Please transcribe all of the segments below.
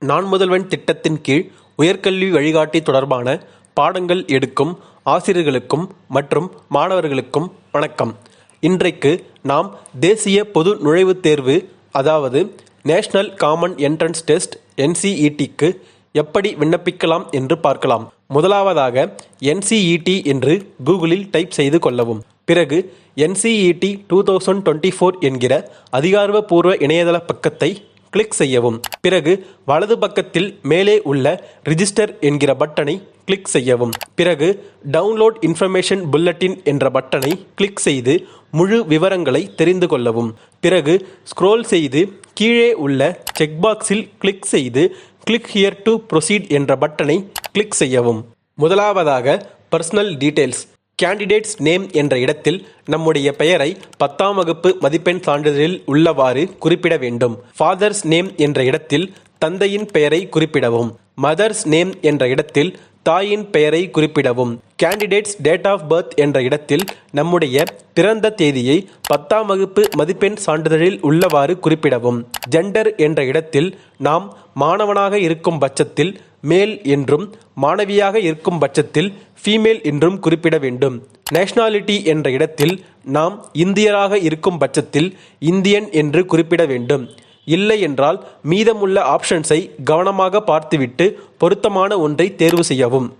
நான் முதல்வன் திட்டத்தின் கீழ் உயர்கல்வி வழிகாட்டி தொடர்பான பாடங்கள் எடுக்கும் ஆசிரியர்களுக்கும் மற்றும் மாணவர்களுக்கும் வணக்கம். இன்றைக்கு நாம் தேசிய பொது நுழைவுத் தேர்வு அதாவது நேஷனல் காமன் என்ட்ரன்ஸ் டெஸ்ட் என்சிஇடிக்கு எப்படி விண்ணப்பிக்கலாம் என்று பார்க்கலாம். முதலாவதாக என்சிஇடி என்று கூகுளில் டைப் செய்து கொள்ளவும். பிறகு NCET two thousand twenty four என்கிற அதிகாரப்பூர்வ இணையதள பக்கத்தை கிளிக் செய்யவும். பிறகு வலது பக்கத்தில் மேலே உள்ள ரிஜிஸ்டர் என்கிற பட்டனை கிளிக் செய்யவும். பிறகு டவுன்லோட் இன்ஃபர்மேஷன் புல்லட்டின் என்ற பட்டனை கிளிக் செய்து முழு விவரங்களை தெரிந்து கொள்ளவும். பிறகு ஸ்க்ரோல் செய்து கீழே உள்ள செக்பாக்ஸில் கிளிக் செய்து கிளிக் ஹியர் டு ப்ரொசீட் என்ற பட்டனை கிளிக் செய்யவும். முதலாவதாக பர்சனல் டீட்டெயில்ஸ் கேண்டிடேட்ஸ் நேம் என்ற இடத்தில் நம்முடைய பெயரை பத்தாம் வகுப்பு மதிப்பெண் சான்றிதழில் உள்ளவாறு குறிப்பிட வேண்டும். ஃபாதர்ஸ் நேம் என்ற இடத்தில் தந்தையின் பெயரை குறிப்பிடவும். மதர்ஸ் நேம் என்ற இடத்தில் தாயின் பெயரை குறிப்பிடவும். கேண்டிடேட்ஸ் டேட் ஆஃப் பர்த் என்ற இடத்தில் நம்முடைய பிறந்த தேதியை பத்தாம் வகுப்பு மதிப்பெண் சான்றிதழில் உள்ளவாறு குறிப்பிடவும். ஜெண்டர் என்ற இடத்தில் நாம் மாணவனாக இருக்கும் பட்சத்தில் மேல் என்றும் மாணவியாக இருக்கும் பட்சத்தில் ஃபீமேல் என்றும் குறிப்பிட வேண்டும். நேஷனாலிட்டி என்ற இடத்தில் நாம் இந்தியராக இருக்கும் பட்சத்தில் இந்தியன் என்று குறிப்பிட வேண்டும். இல்லை என்றால் மீதமுள்ள ஆப்ஷன்ஸை கவனமாக பார்த்துவிட்டு பொருத்தமான ஒன்றை தேர்வு செய்யவும்.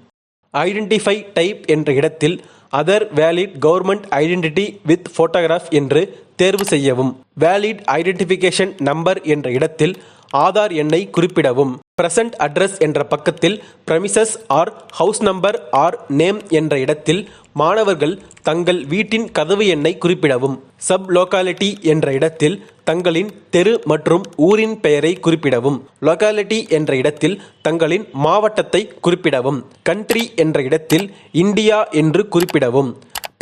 ஐடென்டிஃபை டைப் என்ற இடத்தில் other valid government identity with photograph என்று தேர்வு செய்யவும். வேலிட் ஐடென்டிஃபிகேஷன் நம்பர் என்ற இடத்தில் ஆதார் எண்ணை குறிப்பிடவும். பிரசன்ட் அட்ரஸ் என்ற பக்கத்தில் premises or house number or name என்ற இடத்தில் மாணவர்கள் தங்கள் வீட்டின் கதவு எண்ணை குறிப்பிடவும். சப் லோக்காலிட்டி என்ற இடத்தில் தங்களின் தெரு மற்றும் ஊரின் பெயரை குறிப்பிடவும். லோக்காலிட்டி என்ற இடத்தில் தங்களின் மாவட்டத்தை குறிப்பிடவும். கண்ட்ரி என்ற இடத்தில் இந்தியா என்று குறிப்பிடவும்.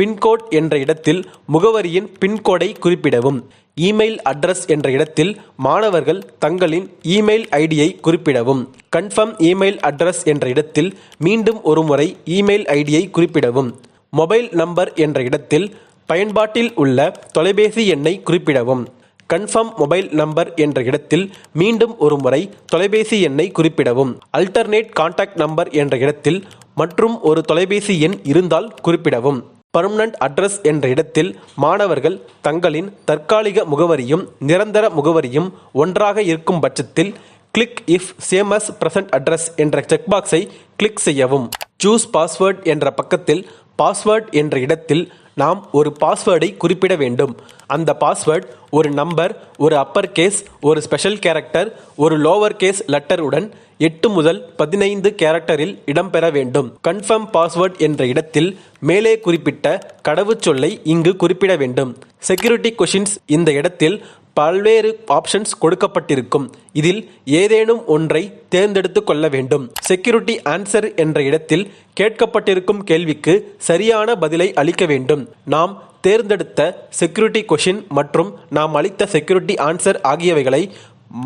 பின்கோட் என்ற இடத்தில் முகவரியின் பின்கோடை குறிப்பிடவும். இமெயில் அட்ரஸ் என்ற இடத்தில் மாணவர்கள் தங்களின் இமெயில் ஐடியை குறிப்பிடவும். கன்ஃபர்ம் இமெயில் அட்ரஸ் என்ற இடத்தில் மீண்டும் ஒருமுறை இமெயில் ஐடியை குறிப்பிடவும். மொபைல் நம்பர் என்ற இடத்தில் பயன்பாட்டில் உள்ள தொலைபேசி எண்ணை குறிப்பிடவும். கன்ஃபார்ம் மொபைல் நம்பர் என்ற இடத்தில் மீண்டும் ஒரு முறை தொலைபேசி எண்ணை குறிப்பிடவும். அல்டர்னேட் கான்டாக்ட் நம்பர் என்ற இடத்தில் மற்றும் ஒரு தொலைபேசி எண் இருந்தால் குறிப்பிடவும். பர்மனன்ட் அட்ரஸ் என்ற இடத்தில் மாணவர்கள் தங்களின் தற்காலிக முகவரியும் நிரந்தர முகவரியும் ஒன்றாக இருக்கும் பட்சத்தில் click if same as present address என்ற செக்பாக்ஸை கிளிக் செய்யவும். சூஸ் பாஸ்வேர்ட் என்ற பக்கத்தில் பாஸ்வேர்ட் என்ற இடத்தில் நாம் ஒரு பாஸ்வேர்டை குறிப்பிட வேண்டும். அந்த பாஸ்வேர்ட் ஒரு நம்பர் ஒரு அப்பர் கேஸ் ஒரு ஸ்பெஷல் கேரக்டர் ஒரு லோவர் கேஸ் லெட்டர் உடன் எட்டு முதல் பதினைந்து கேரக்டரில் இடம்பெற வேண்டும். கன்ஃபர்ம் பாஸ்வேர்ட் என்ற இடத்தில் மேலே குறிப்பிட்ட கடவுச்சொல்லை இங்கு குறிப்பிட வேண்டும். செக்யூரிட்டி கொஷின்ஸ் இந்த இடத்தில் பல்வேறு ஆப்ஷன்ஸ் கொடுக்கப்பட்டிருக்கும். இதில் ஏதேனும் ஒன்றை தேர்ந்தெடுத்து கொள்ள வேண்டும். செக்யூரிட்டி ஆன்சர் என்ற இடத்தில் கேட்கப்பட்டிருக்கும் கேள்விக்கு சரியான பதிலை அளிக்க வேண்டும். நாம் தேர்ந்தெடுத்த செக்யூரிட்டி கொஷின் மற்றும் நாம் அளித்த செக்யூரிட்டி ஆன்சர் ஆகியவைகளை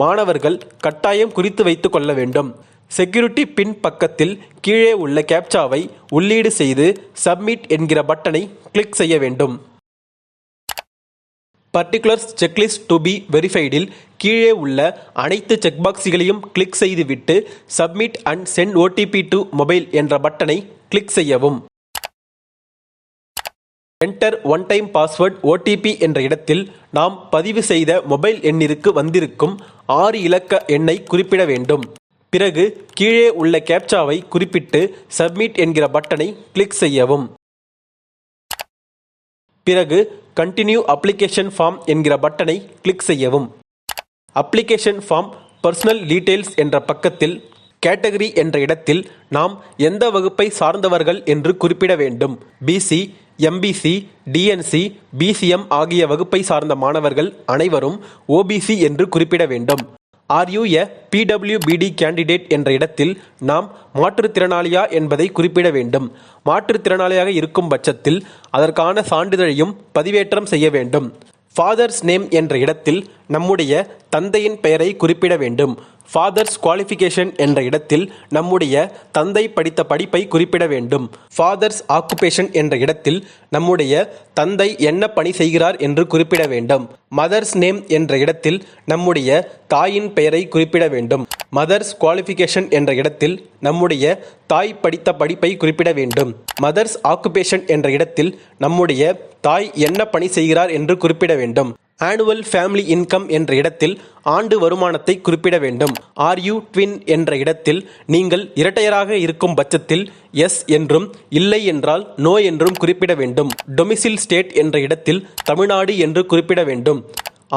மாணவர்கள் கட்டாயம் குறித்து வைத்து கொள்ள வேண்டும். செக்யூரிட்டி பின் பக்கத்தில் கீழே உள்ள கேப்சாவை உள்ளீடு செய்து சப்மிட் என்கிற பட்டனை கிளிக் செய்ய வேண்டும். பர்டிகுலர்ஸ் செக்லிஸ்ட் டு பி வெரிஃபைடில் கீழே உள்ள அனைத்து செக்பாக்ஸுகளையும் கிளிக் செய்துவிட்டு submit and send OTP to mobile என்ற பட்டனை கிளிக் செய்யவும். Enter one time password OTP என்ற இடத்தில் நாம் பதிவு செய்த மொபைல் எண்ணிற்கு வந்திருக்கும் ஆறு இலக்க எண்ணை குறிப்பிட வேண்டும். பிறகு கீழே உள்ள கேப்சாவை குறிப்பிட்டு சப்மிட் என்கிற பட்டனை கிளிக் செய்யவும். பிறகு கண்டினியூ அப்ளிகேஷன் ஃபார்ம் என்கிற பட்டனை கிளிக் செய்யவும். அப்ளிகேஷன் ஃபார்ம் பர்சனல் டீடைல்ஸ் என்ற பக்கத்தில் கேட்டகரி என்ற இடத்தில் நாம் எந்த வகுப்பை சார்ந்தவர்கள் என்று குறிப்பிட வேண்டும். பிசி எம்பிசி டிஎன்சி பிசிஎம் ஆகிய வகுப்பை சார்ந்த மாணவர்கள் அனைவரும் ஓபிசி என்று குறிப்பிட வேண்டும். ஆர் யூ எ பிடபிள்யூபிடி கேண்டிடேட் என்ற இடத்தில் நாம் மாற்றுத்திறனாளியா என்பதை குறிப்பிட வேண்டும். மாற்றுத்திறனாளியாக இருக்கும் பட்சத்தில் அதற்கான சான்றிதழையும் பதிவேற்றம் செய்ய வேண்டும். ஃபாதர்ஸ் நேம் என்ற இடத்தில் நம்முடைய தந்தையின் பெயரை குறிப்பிட வேண்டும். ஃபாதர்ஸ் குவாலிஃபிகேஷன் என்ற இடத்தில் நம்முடைய தந்தை படித்த படிப்பை குறிப்பிட வேண்டும். ஃபாதர்ஸ் ஆக்குபேஷன் என்ற இடத்தில் நம்முடைய தந்தை என்ன பணி செய்கிறார் என்று குறிப்பிட வேண்டும். மதர்ஸ் நேம் என்ற இடத்தில் நம்முடைய தாயின் பெயரை குறிப்பிட வேண்டும். மதர்ஸ் குவாலிஃபிகேஷன் என்ற இடத்தில் நம்முடைய தாய் படித்த படிப்பை குறிப்பிட வேண்டும். மதர்ஸ் ஆக்குபேஷன் என்ற இடத்தில் நம்முடைய தாய் என்ன பணி செய்கிறார் என்று குறிப்பிட வேண்டும். ஆனுவல் ஃபேமிலி இன்கம் என்ற இடத்தில் ஆண்டு வருமானத்தை குறிப்பிட வேண்டும். ஆர் யூ ட்வின் என்ற இடத்தில் நீங்கள் இரட்டையராக இருக்கும் பட்சத்தில் எஸ் என்றும் இல்லை என்றால் நோ என்றும் குறிப்பிட வேண்டும். டொமிசில் ஸ்டேட் என்ற இடத்தில் தமிழ்நாடு என்று குறிப்பிட வேண்டும்.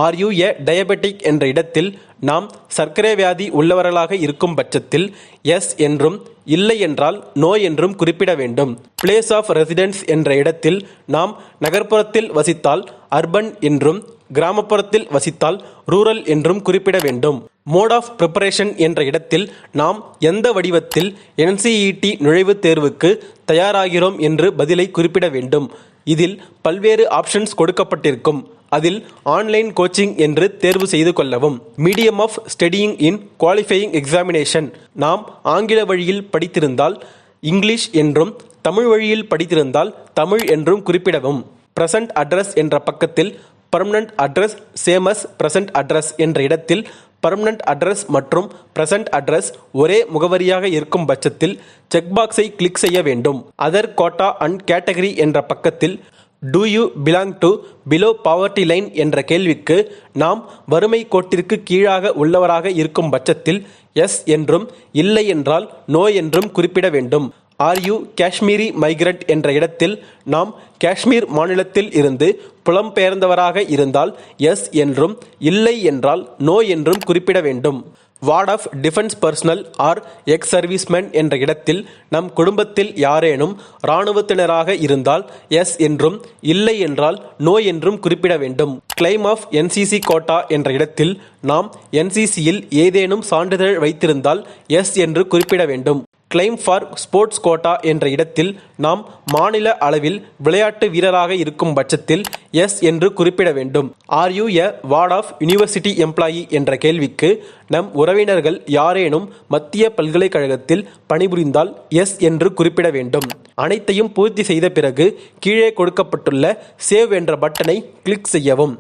ஆர் யூ எ டயபெட்டிக் என்ற இடத்தில் நாம் சர்க்கரை வியாதி உள்ளவர்களாக இருக்கும் பட்சத்தில் எஸ் என்றும் இல்லை என்றால் நோ என்றும் குறிப்பிட வேண்டும். பிளேஸ் ஆஃப் ரெசிடென்ஸ் என்ற இடத்தில் நாம் நகர்ப்புறத்தில் வசித்தால் அர்பன் என்றும் கிராமப்புறத்தில் வசித்தால் ரூரல் என்றும் குறிப்பிட வேண்டும். மோட் ஆஃப் ப்ரிப்பரேஷன் என்ற இடத்தில் நாம் எந்த வடிவத்தில் என்சிஇடி நுழைவுத் தேர்வுக்கு தயாராகிறோம் என்று பதிலை குறிப்பிட வேண்டும். இதில் பல்வேறு ஆப்ஷன்ஸ் கொடுக்கப்பட்டிருக்கும். அதில் ஆன்லைன் கோச்சிங் என்று தேர்வு செய்து கொள்ளவும். Medium of studying in qualifying examination நாம் ஆங்கில வழியில் படித்திருந்தால் இங்கிலீஷ் என்றும் தமிழ் வழியில் படித்திருந்தால் தமிழ் என்றும் குறிப்பிடவும். பிரசன்ட் அட்ரஸ் என்ற பக்கத்தில் permanent address same as present address என்ற இடத்தில் பர்மனண்ட் அட்ரஸ் மற்றும் பிரசன்ட் அட்ரஸ் ஒரே முகவரியாக இருக்கும் பட்சத்தில் செக்பாக்ஸை கிளிக் செய்ய வேண்டும். அதர் கோட்டா அண்ட் கேட்டகரி என்ற பக்கத்தில் do you belong to below poverty line என்ற கேள்விக்கு நாம் வறுமை கோட்டிற்கு கீழாக உள்ளவராக இருக்கும் பட்சத்தில் எஸ் என்றும் இல்லை என்றால் நோ என்றும் குறிப்பிட வேண்டும். ஆர் யூ காஷ்மீரி மைக்ரெட் என்ற இடத்தில் நாம் காஷ்மீர் மாநிலத்தில் இருந்து புலம்பெயர்ந்தவராக இருந்தால் எஸ் என்றும் இல்லை என்றால் நோ என்றும் குறிப்பிட வேண்டும். Ward of defence personnel or ex serviceman என்ற இடத்தில் நம் குடும்பத்தில் யாரேனும் இராணுவத்தினராக இருந்தால் எஸ் என்றும் இல்லை என்றால் நோ என்றும் குறிப்பிட வேண்டும். கிளைம் ஆஃப் என்சிசி கோட்டா என்ற இடத்தில் நாம் என்சிசியில் ஏதேனும் சான்றிதழ் வைத்திருந்தால் எஸ் என்று குறிப்பிட வேண்டும். கிளைம் ஃபார் ஸ்போர்ட்ஸ் கோட்டா என்ற இடத்தில் நாம் மாநில அளவில் விளையாட்டு வீரராக இருக்கும் பட்சத்தில் எஸ் என்று குறிப்பிட வேண்டும். Are you a ward of university employee என்ற கேள்விக்கு நம் உறவினர்கள் யாரேனும் மத்திய பல்கலைக்கழகத்தில் பணிபுரிந்தால் எஸ் என்று குறிப்பிட வேண்டும். அனைத்தையும் பூர்த்தி செய்த பிறகு கீழே கொடுக்கப்பட்டுள்ள சேவ் என்ற பட்டனை கிளிக் செய்யவும்.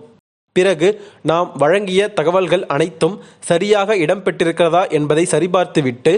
பிறகு நாம் வழங்கிய தகவல்கள் அனைத்தும் சரியாக இடம்பெற்றிருக்கிறதா என்பதை சரிபார்த்துவிட்டு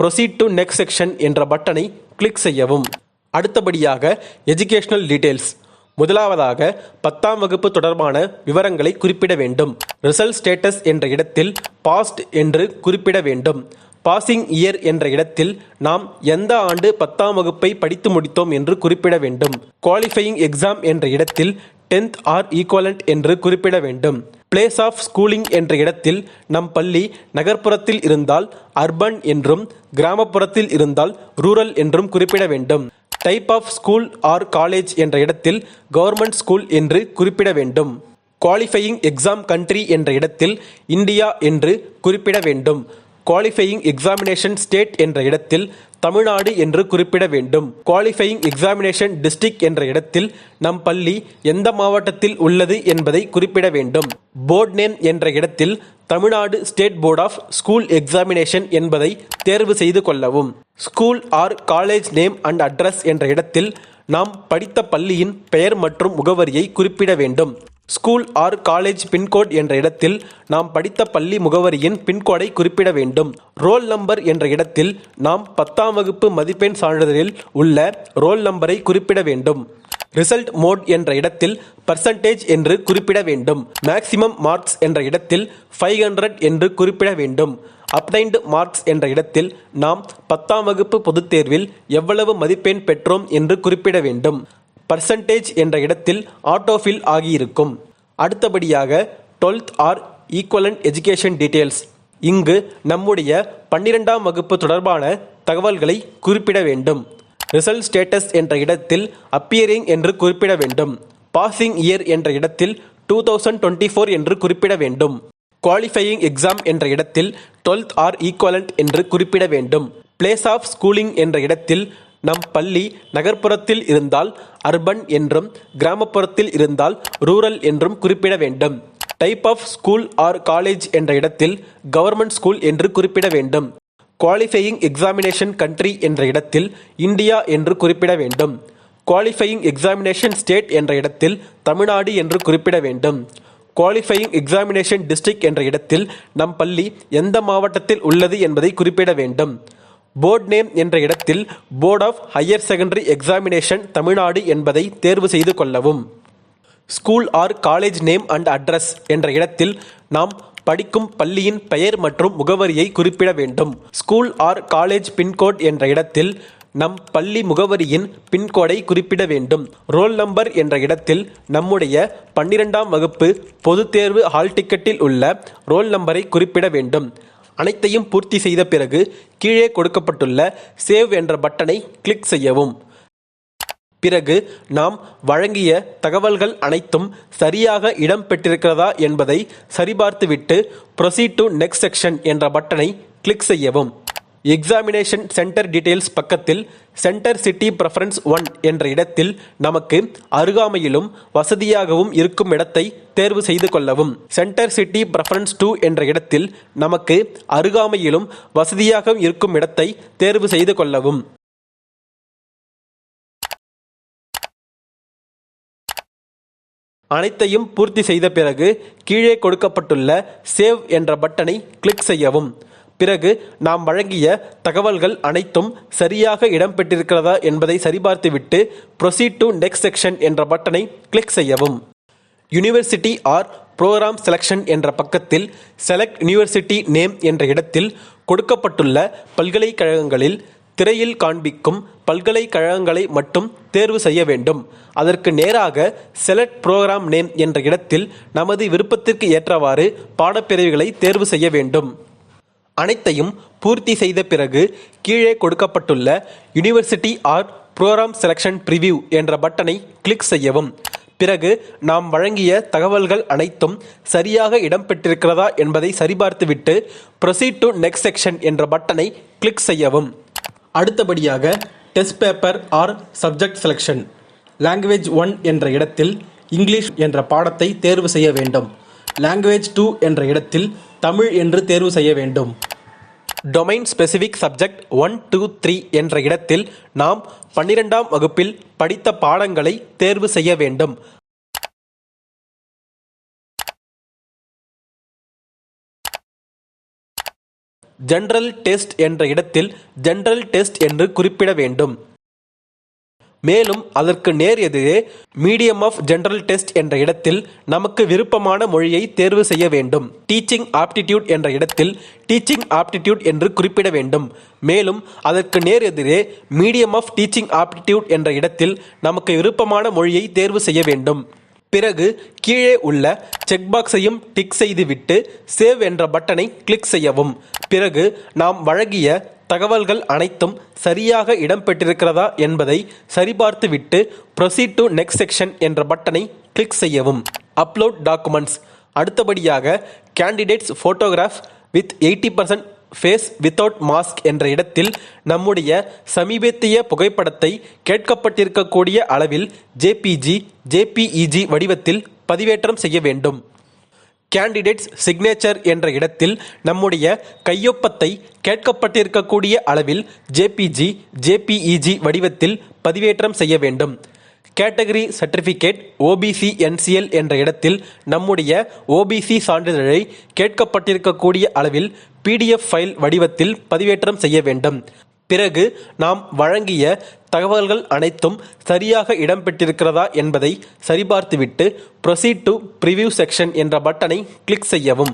ப்ரொசீட் டு நெக்ஸ்ட் செக்ஷன் என்ற பட்டனை கிளிக் செய்யவும். அடுத்தபடியாக எஜுகேஷனல் டீடைல்ஸ் முதலாவதாக பத்தாம் வகுப்பு தொடர்பான விவரங்களை குறிப்பிட வேண்டும். ரிசல்ட் ஸ்டேட்டஸ் என்ற இடத்தில் பாஸ்ட் என்று குறிப்பிட வேண்டும். பாசிங் இயர் என்ற இடத்தில் நாம் எந்த ஆண்டு பத்தாம் வகுப்பை படித்து முடித்தோம் என்று குறிப்பிட வேண்டும். குவாலிஃபையிங் எக்ஸாம் என்ற இடத்தில் டென்த் ஆர் ஈக்குவலண்ட் என்று குறிப்பிட வேண்டும். பிளேஸ் ஆஃப் ஸ்கூலிங் என்ற இடத்தில் நம் பள்ளி நகர்ப்புறத்தில் இருந்தால் அர்பன் என்றும் கிராமப்புறத்தில் இருந்தால் ரூரல் என்றும் குறிப்பிட வேண்டும். Type of school or college என்ற இடத்தில் கவர்மெண்ட் ஸ்கூல் என்று குறிப்பிட வேண்டும். குவாலிஃபையிங் எக்ஸாம் கண்ட்ரி என்ற இடத்தில் இந்தியா என்று குறிப்பிட வேண்டும். குவாலிஃபையிங் எக்ஸாமினேஷன் ஸ்டேட் என்ற இடத்தில் தமிழ்நாடு என்று குறிப்பிட வேண்டும். குவாலிஃபையிங் எக்ஸாமினேஷன் டிஸ்ட்ரிக்ட் என்ற இடத்தில் நம் பள்ளி எந்த மாவட்டத்தில் உள்ளது என்பதை குறிப்பிட வேண்டும். போர்ட் நேம் என்ற இடத்தில் Tamil Nadu state board of school examination என்பதை தேர்வு செய்து கொள்ளவும். School or college name and address என்ற இடத்தில் நாம் படித்த பள்ளியின் பெயர் மற்றும் முகவரியை குறிப்பிட வேண்டும். ஸ்கூல் ஆர் காலேஜ் பின்கோட் என்ற இடத்தில் நாம் படித்த பள்ளி முகவரியின் பின்கோடை குறிப்பிட வேண்டும். ரோல் நம்பர் என்ற இடத்தில் நாம் பத்தாம் வகுப்பு மதிப்பெண் சான்றிதழில் உள்ள ரோல் நம்பரை குறிப்பிட வேண்டும். ரிசல்ட் மோட் என்ற இடத்தில் பர்சன்டேஜ் என்று குறிப்பிட வேண்டும். மேக்சிமம் மார்க்ஸ் என்ற இடத்தில் ஃபைவ் ஹண்ட்ரட் என்று குறிப்பிட வேண்டும். அப்டைன்டு மார்க்ஸ் என்ற இடத்தில் நாம் பத்தாம் வகுப்பு பொதுத் தேர்வில் எவ்வளவு மதிப்பெண் பெற்றோம் என்று குறிப்பிட வேண்டும். பர்சன்டேஜ் என்ற இடத்தில் ஆட்டோஃபில் ஆகியிருக்கும். அடுத்தபடியாக twelfth or equivalent education details இங்கு நம்முடைய பன்னிரெண்டாம் வகுப்பு தொடர்பான தகவல்களை குறிப்பிட வேண்டும். ரிசல்ட் ஸ்டேட்டஸ் என்ற இடத்தில் அப்பியரிங் என்று குறிப்பிட வேண்டும். பாசிங் இயர் என்ற இடத்தில் டூ தௌசண்ட் டுவெண்ட்டி ஃபோர் என்று குறிப்பிட வேண்டும். குவாலிஃபையிங் எக்ஸாம் என்ற இடத்தில் டுவெல்த் ஆர் ஈக்குவலண்ட் என்று குறிப்பிட வேண்டும். பிளேஸ் ஆஃப் ஸ்கூலிங் என்ற இடத்தில் நம் பள்ளி நகர்ப்புறத்தில் இருந்தால் அர்பன் என்றும் கிராமப்புறத்தில் இருந்தால் ரூரல் என்றும் குறிப்பிட வேண்டும். Type of school or college என்ற இடத்தில் கவர்மெண்ட் ஸ்கூல் என்று குறிப்பிட வேண்டும். குவாலிஃபையிங் எக்ஸாமினேஷன் கண்ட்ரி என்ற இடத்தில் இந்தியா என்று குறிப்பிட வேண்டும். குவாலிஃபையிங் எக்ஸாமினேஷன் ஸ்டேட் என்ற இடத்தில் தமிழ்நாடு என்று குறிப்பிட வேண்டும். குவாலிஃபையிங் எக்ஸாமினேஷன் டிஸ்ட்ரிக்ட் என்ற இடத்தில் நம் பள்ளி எந்த மாவட்டத்தில் உள்ளது என்பதை குறிப்பிட வேண்டும். போர்ட் நேம் என்ற இடத்தில் board of higher secondary examination Tamil Nadu என்பதை தேர்வு செய்து கொள்ளவும். School or college name and address என்ற இடத்தில் நாம் படிக்கும் பள்ளியின் பெயர் மற்றும் முகவரியை குறிப்பிட வேண்டும். ஸ்கூல் ஆர் காலேஜ் பின்கோட் என்ற இடத்தில் நம் பள்ளி முகவரியின் பின்கோடை குறிப்பிட வேண்டும். ரோல் நம்பர் என்ற இடத்தில் நம்முடைய பன்னிரெண்டாம் வகுப்பு பொதுத் தேர்வு ஹால் டிக்கெட்டில் உள்ள ரோல் நம்பரை குறிப்பிட வேண்டும். அனைத்தையும் பூர்த்தி செய்த பிறகு கீழே கொடுக்கப்பட்டுள்ள சேவ் என்ற பட்டனை கிளிக் செய்யவும். பிறகு நாம் வழங்கிய தகவல்கள் அனைத்தும் சரியாக இடம் பெற்றிருக்கிறதா என்பதை சரிபார்த்துவிட்டு ப்ரொசீட் டு நெக்ஸ்ட் செக்ஷன் என்ற பட்டனை கிளிக் செய்யவும். எக்ஸாமினேஷன் சென்டர் டீடைல்ஸ் பக்கத்தில் சென்டர் சிட்டி ப்ரெஃபரன்ஸ் ஒன் என்ற இடத்தில் நமக்கு அருகாமையிலும் வசதியாகவும் இருக்கும் இடத்தை தேர்வு செய்து கொள்ளவும். சென்டர் சிட்டி ப்ரெஃபரன்ஸ் டூ என்ற இடத்தில் நமக்கு அருகாமையிலும் வசதியாகவும் இருக்கும் இடத்தை தேர்வு செய்து கொள்ளவும். அனைத்தையும் பூர்த்தி செய்த பிறகு கீழே கொடுக்கப்பட்டுள்ள சேவ் என்ற பட்டனை கிளிக் செய்யவும். பிறகு நாம் வழங்கிய தகவல்கள் அனைத்தும் சரியாக இடம்பெற்றிருக்கிறதா என்பதை சரிபார்த்துவிட்டு ப்ரொசீட் டு நெக்ஸ்ட் செக்ஷன் என்ற பட்டனை கிளிக் செய்யவும். யூனிவர்சிட்டி ஆர் ப்ரோக்ராம் செலெக்ஷன் என்ற பக்கத்தில் செலக்ட் யூனிவர்சிட்டி நேம் என்ற இடத்தில் கொடுக்கப்பட்டுள்ள பல்கலைக்கழகங்களில் திரையில் காண்பிக்கும் பல்கலைக்கழகங்களை மட்டும் தேர்வு செய்ய வேண்டும். அதற்கு நேராக செலக்ட் ப்ரோக்ராம் நேம் என்ற இடத்தில் நமது விருப்பத்திற்கு ஏற்றவாறு பாடப்பிரிவுகளை தேர்வு செய்ய வேண்டும். அனைத்தையும் பூர்த்தி செய்த பிறகு கீழே கொடுக்கப்பட்டுள்ள university or programme selection preview என்ற பட்டனை கிளிக் செய்யவும். பிறகு நாம் வழங்கிய தகவல்கள் அனைத்தும் சரியாக இடம்பெற்றிருக்கிறதா என்பதை சரிபார்த்துவிட்டு ப்ரொசீட் டு நெக்ஸ்ட் செக்ஷன் என்ற பட்டனை கிளிக் செய்யவும். அடுத்தபடியாக test paper or subject selection language one என்ற இடத்தில் இங்கிலீஷ் என்ற பாடத்தை தேர்வு செய்ய வேண்டும். லாங்குவேஜ் டூ என்ற இடத்தில் தமிழ் என்று தேர்வு செய்ய வேண்டும். Domain specific subject one two three என்ற இடத்தில் நாம் பன்னிரெண்டாம் வகுப்பில் படித்த பாடங்களை தேர்வு செய்ய வேண்டும். ஜென்ரல் டெஸ்ட் என்ற இடத்தில் ஜென்ரல் டெஸ்ட் என்று குறிப்பிட வேண்டும். மேலும் அதற்கு நேர் எதிரே மீடியம் ஆஃப் ஜெனரல் டெஸ்ட் என்ற இடத்தில் நமக்கு விருப்பமான மொழியை தேர்வு செய்ய வேண்டும். டீச்சிங் ஆப்டிடியூட் என்ற இடத்தில் டீச்சிங் ஆப்டிடியூட் என்று குறிப்பிட வேண்டும். மேலும் அதற்கு நேர் எதிரே மீடியம் ஆஃப் டீச்சிங் ஆப்டிடியூட் என்ற இடத்தில் நமக்கு விருப்பமான மொழியை தேர்வு செய்ய வேண்டும். பிறகு கீழே உள்ள செக் பாக்ஸையும் டிக் செய்துவிட்டு சேவ் என்ற பட்டனை கிளிக் செய்யவும். பிறகு நாம் வழங்கிய தகவல்கள் அனைத்தும் சரியாக இடம்பெற்றிருக்கிறதா என்பதை சரிபார்த்துவிட்டு ப்ரொசீட் டு நெக்ஸ்ட் செக்ஷன் என்ற பட்டனை கிளிக் செய்யவும். அப்லோட் டாக்குமெண்ட்ஸ் அடுத்தபடியாக candidate's photograph with eighty percent face without mask என்ற இடத்தில் நம்முடைய சமீபத்திய புகைப்படத்தை கேட்கப்பட்டிருக்கக்கூடிய அளவில் ஜேபிஜி ஜேபிஇஜி வடிவத்தில் பதிவேற்றம் செய்ய வேண்டும். கேண்டிடேட்ஸ் சிக்னேச்சர் என்ற இடத்தில் நம்முடைய கையொப்பத்தை கேட்கப்பட்டிருக்கக்கூடிய அளவில் ஜேபிஜி ஜேபிஇஜி வடிவத்தில் பதிவேற்றம் செய்ய வேண்டும். கேட்டகரி சர்டிஃபிகேட் ஓபிசி என்சிஎல் என்ற இடத்தில் நம்முடைய ஓபிசி சான்றிதழை கேட்கப்பட்டிருக்கக்கூடிய அளவில் பிடிஎஃப் ஃபைல் வடிவத்தில் பதிவேற்றம் செய்ய வேண்டும். பிறகு நாம் வழங்கிய தகவல்கள் அனைத்தும் சரியாக இடம்பெற்றிருக்கிறதா என்பதை சரிபார்த்துவிட்டு ப்ரொசீட் டு ப்ரிவ்யூ செக்ஷன் என்ற பட்டனை கிளிக் செய்யவும்.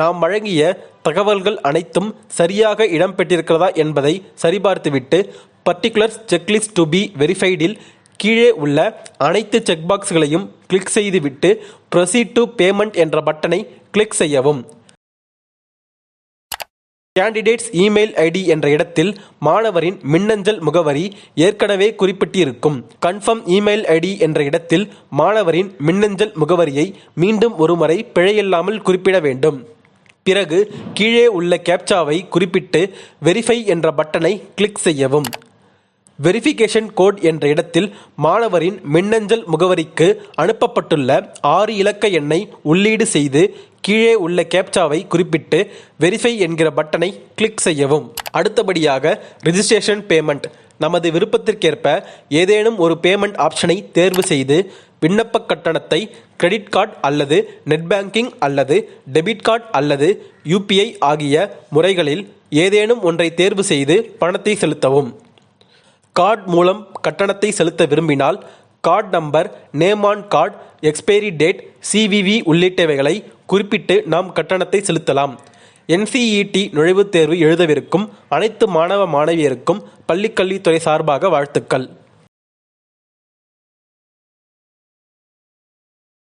நாம் வழங்கிய தகவல்கள் அனைத்தும் சரியாக இடம்பெற்றிருக்கிறதா என்பதை சரிபார்த்துவிட்டு பர்டிகுலர் செக்லிஸ்ட் டு பி வெரிஃபைடில் கீழே உள்ள அனைத்து செக்பாக்ஸ்களையும் கிளிக் செய்துவிட்டு ப்ரொசீட் டு பேமெண்ட் என்ற பட்டனை கிளிக் செய்யவும். கேண்டிடேட்ஸ் இமெயில் ஐடி என்ற இடத்தில் மாணவரின் மின்னஞ்சல் முகவரி ஏற்கனவே குறிப்பிட்டிருக்கும். கன்ஃபர்ம் இமெயில் ஐடி என்ற இடத்தில் மாணவரின் மின்னஞ்சல் முகவரியை மீண்டும் ஒருமுறை பிழையில்லாமல் குறிப்பிட வேண்டும். பிறகு கீழே உள்ள கேப்சாவை குறிப்பிட்டு வெரிஃபை என்ற பட்டனை கிளிக் செய்யவும். வெரிஃபிகேஷன் கோட் என்ற இடத்தில் மாணவரின் மின்னஞ்சல் முகவரிக்கு அனுப்பப்பட்டுள்ள ஆறு இலக்க எண்ணை உள்ளீடு செய்து கீழே உள்ள கேப்சாவை குறிப்பிட்டு வெரிஃபை என்கிற பட்டனை கிளிக் செய்யவும். அடுத்தபடியாக ரிஜிஸ்ட்ரேஷன் பேமெண்ட் நமது விருப்பத்திற்கேற்ப ஏதேனும் ஒரு பேமெண்ட் ஆப்ஷனை தேர்வு செய்து விண்ணப்ப கட்டணத்தை கிரெடிட் கார்டு அல்லது நெட் பேங்கிங் அல்லது டெபிட் கார்டு அல்லது யூபிஐ ஆகிய முறைகளில் ஏதேனும் ஒன்றை தேர்வு செய்து பணத்தை செலுத்தவும். கார்டு மூலம் கட்டணத்தை செலுத்த விரும்பினால் card number name on card expiry date CVV உள்ளிட்டவைகளை குறிப்பிட்டு நாம் கட்டணத்தை செலுத்தலாம். என்சிஇடி நுழைவுத் தேர்வு எழுதவிருக்கும் அனைத்து மாணவ மாணவியருக்கும் பள்ளிக்கல்வித்துறை சார்பாக வாழ்த்துக்கள்.